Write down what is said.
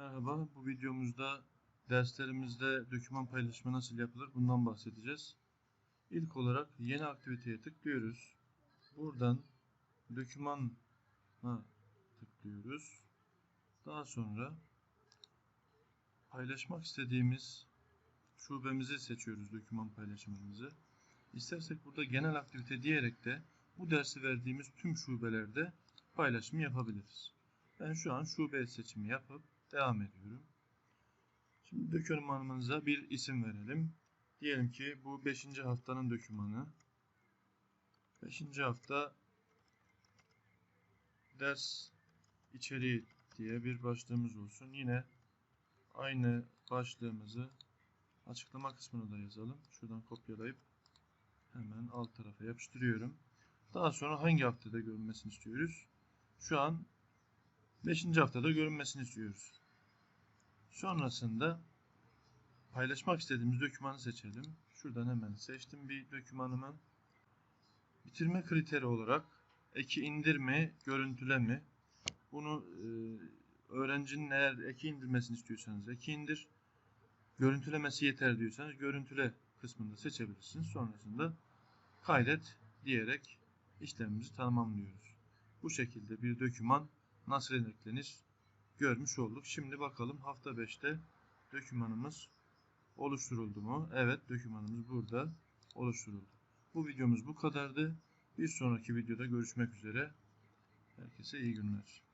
Merhaba, bu videomuzda derslerimizde doküman paylaşımı nasıl yapılır bundan bahsedeceğiz. İlk olarak yeni aktiviteye tıklıyoruz. Buradan dokümana tıklıyoruz. Daha sonra paylaşmak istediğimiz şubemizi seçiyoruz doküman paylaşımımızı. İstersek burada genel aktivite diyerek de bu dersi verdiğimiz tüm şubelerde paylaşım yapabiliriz. Ben şu an şube seçimi yapıp devam ediyorum. Şimdi dokümanımıza bir isim verelim. Diyelim ki bu 5. haftanın dokümanı. 5. hafta ders içeriği diye bir başlığımız olsun. Yine aynı başlığımızı açıklama kısmına da yazalım. Şuradan kopyalayıp hemen alt tarafa yapıştırıyorum. Daha sonra hangi haftada görünmesini istiyoruz? Şu an 5. haftada görünmesini istiyoruz. Sonrasında paylaşmak istediğimiz dokümanı seçelim. Şuradan hemen seçtim bir dokümanımı. Bitirme kriteri olarak eki indir mi, görüntüle mi? Bunu e, öğrencinin eğer eki indirmesini istiyorsanız eki indir. Görüntülemesi yeter diyorsanız görüntüle kısmında seçebilirsiniz. Sonrasında kaydet diyerek işlemimizi tamamlıyoruz. Bu şekilde bir doküman nasıl eklenir görmüş olduk. Şimdi bakalım hafta 5'te dokümanımız oluşturuldu mu? Evet dokümanımız burada oluşturuldu. Bu videomuz bu kadardı. Bir sonraki videoda görüşmek üzere. Herkese iyi günler.